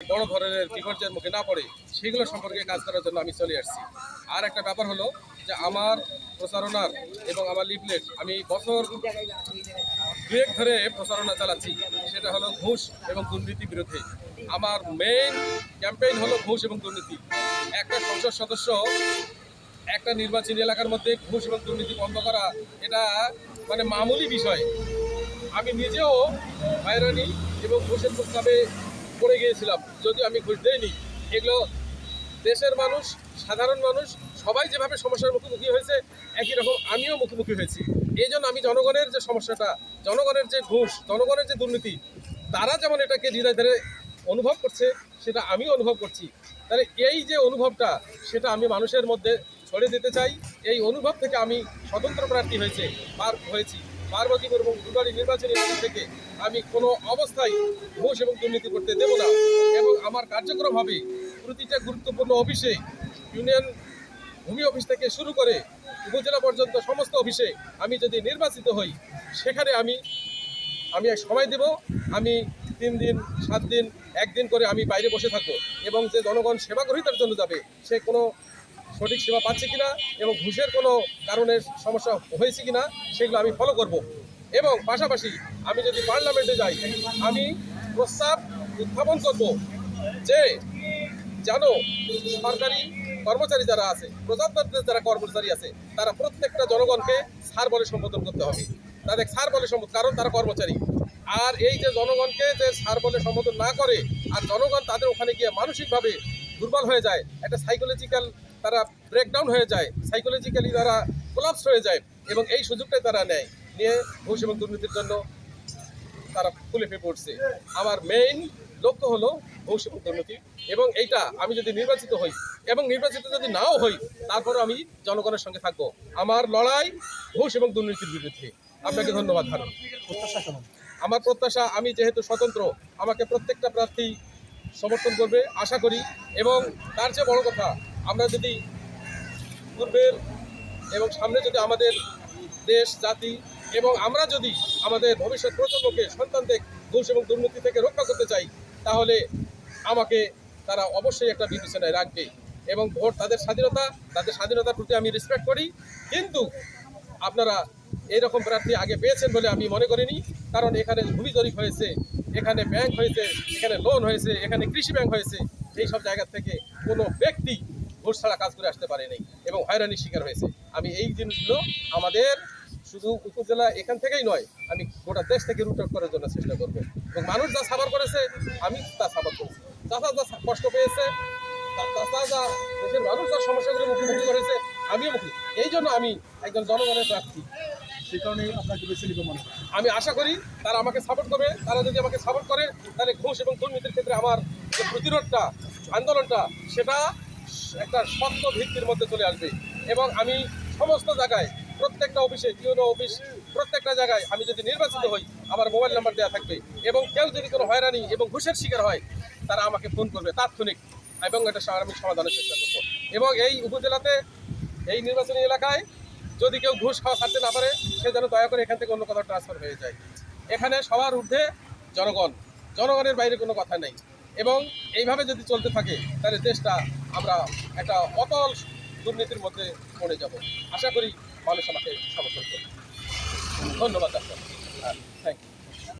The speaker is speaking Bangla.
বড় ধরনের বিপর্যয়ের মুখে না পড়ে সেগুলো সম্পর্কে কাজ করার জন্য আমি চলে আসছি। আর একটা ব্যাপার হলো যে আমার প্রচারণার এবং আমার লিফলেট, আমি বছর দুয়েক ধরে প্রচারণা চালাচ্ছি, সেটা হলো ঘুষ এবং দুর্নীতি বিরুদ্ধে। আমার মেইন ক্যাম্পেইন হলো ঘুষ এবং দুর্নীতি। একটা সংসদ সদস্য একটা নির্বাচনী এলাকার মধ্যে ঘুষ এবং দুর্নীতি বন্ধ করা, এটা মানে মামুলি বিষয়। আমি নিজেও হয়রানি এবং ঘুষের প্রস্তাবে পড়ে গিয়েছিলাম, যদিও আমি ঘুষ দেইনি। এগুলো দেশের মানুষ, সাধারণ মানুষ, সবাই যেভাবে সমস্যার মুখোমুখি হয়েছে, একই রকম আমিও মুখোমুখি হয়েছি। এই জন্য আমি জনগণের যে সমস্যাটা, জনগণের যে ঘুষ, জনগণের যে দুর্নীতি, তারা যেমন এটাকে হৃদয় ধরে অনুভব করছে, সেটা আমিও অনুভব করছি। তাহলে এই যে অনুভবটা, সেটা আমি মানুষের মধ্যে ছড়িয়ে দিতে চাই। এই অনুভব থেকে আমি স্বতন্ত্র প্রার্থী হয়েছে, পার হয়েছি। পার্বতীপুর এবং দুবারী নির্বাচনী থেকে আমি কোনো অবস্থায় ঘুষ এবং দুর্নীতি করতে দেব না। এবং আমার কার্যক্রম হবে প্রতিটা গুরুত্বপূর্ণ অফিসে, ইউনিয়ন ভূমি অফিস থেকে শুরু করে উপজেলা পর্যন্ত সমস্ত অফিসে আমি যদি নির্বাচিত হই, সেখানে আমি আমি এক সময় দেব। আমি তিন দিন, সাত দিন, একদিন করে আমি বাইরে বসে থাকব। এবং যে জনগণ সেবা গ্রহীতার জন্য যাবে, সে কোনো সঠিক সেবা পাচ্ছে কিনা এবং ঘুষের কোনো কারণে সমস্যা হয়েছে কিনা সেগুলো আমি ফলো করব। এবং পাশাপাশি আমি যদি পার্লামেন্টে যাই, আমি প্রস্তাব উত্থাপন করব যে যেন সরকারি কর্মচারী যারা আছে, প্রজাতন্ত্রের যারা কর্মচারী আছে, তারা প্রত্যেকটা জনগণকে সার বলে সম্বোধন করতে হবে। তাদের সার বলে সম্বোধন, কারণ তারা কর্মচারী। আর এই যে জনগণকে যে সার বলে সম্বোধন না করে, আর জনগণ তাদের ওখানে গিয়ে মানসিকভাবে দুর্বল হয়ে যায়, একটা সাইকোলজিক্যাল তারা ব্রেকডাউন হয়ে যায় সাইকোলজিক্যালি তারা কোলাপস হয়ে যায় এবং এই সুযোগটাই তারা নেয়। নিয়ে ঘুষ এবং দুর্নীতির জন্য তারা ফুলে ফেপে পড়ছে আমার মেইন লক্ষ্য হলো ঘুষ এবং দুর্নীতি এবং এইটা আমি যদি নির্বাচিত হই এবং নির্বাচিত যদি নাও হই তারপরে আমি জনগণের সঙ্গে থাকব। আমার লড়াই ঘুষ এবং দুর্নীতির বিরুদ্ধে। আপনাকে ধন্যবাদ ধারণ আমার প্রত্যাশা, আমি যেহেতু স্বতন্ত্র, আমাকে প্রত্যেকটা প্রার্থী সমর্থন করবে, আশা করি। এবং তার চেয়ে বড় কথা আমরা যদি পূর্বের এবং সামনে যদি আমাদের দেশ, জাতি এবং আমরা যদি আমাদের ভবিষ্যৎ প্রজন্মকে সন্তানদের ঘুষ এবং দুর্নীতি থেকে রক্ষা করতে চাই, তাহলে আমাকে তারা অবশ্যই একটা বিবেচনায় রাখবে এবং ভোট তাদের স্বাধীনতা, তাদের স্বাধীনতার প্রতি আমি রেসপেক্ট করি। কিন্তু আপনারা এইরকম প্রার্থী আগে পেয়েছেন বলে আমি মনে করিনি। কারণ এখানে ভূমি জরিপ হয়েছে, এখানে ব্যাংক হয়েছে, এখানে লোন হয়েছে, এখানে কৃষি ব্যাংক হয়েছে। এই সব জায়গা থেকে কোনো ব্যক্তি ঘুষ ছাড়া কাজ করে আসতে পারেনি এবং হয়রানির শিকার হয়েছে। আমি এই জিনিসগুলো আমাদের শুধু উপজেলা এখান থেকেই নয় আমি গোটা দেশ থেকে রুট আউট করার জন্য চেষ্টা করব। এবং মানুষ যা সাবার করেছে আমি তা সাবার করেছি চাষা যা কষ্ট পেয়েছে যা দেশের মানুষ যার সমস্যাগুলো মুখোমুখি করেছে আমিও মুখী এই জন্য আমি একজন জনগণের প্রার্থী। সেই কারণে আপনাকে বেছে নিবে মনে আমি আশা করি তারা আমাকে সাপোর্ট করবে। তারা যদি আমাকে সাপোর্ট করে তাহলে ঘুষ এবং দুর্নীতির ক্ষেত্রে আমার যে প্রতিরোধটা আন্দোলনটা সেটা একটা শক্ত ভিত্তির মধ্যে চলে আসবে। এবং আমি সমস্ত জায়গায়, প্রত্যেকটা অফিসে, ইউনো অফিস, প্রত্যেকটা জায়গায় আমি যদি নির্বাচিত হই, আমার মোবাইল নাম্বার দেওয়া থাকবে। এবং কেউ যদি কোনো হয়রানি এবং ঘুষের শিকার হয়, তারা আমাকে ফোন করবে তাৎক্ষণিক। এবং এটা আমি সমাধানের চেষ্টা করব। এবং এই উপজেলাতে, এই নির্বাচনী এলাকায় যদি কেউ ঘুষ খাওয়া ছাড়তে না পারে, সে যেন দয়া করে এখান থেকে অন্য কোথাও ট্রান্সফার হয়ে যায়। এখানে সবার ঊর্ধ্বে জনগণ। জনগণের বাইরে কোনো কথা নেই। এবং এইভাবে যদি চলতে থাকে, তাহলে দেশটা আমরা একটা অতল দুর্নীতির মধ্যে পড়ে যাব। আশা করি মানুষ আমাকে সমর্থন করবে। ধন্যবাদ ডাক্তার থ্যাংক ইউ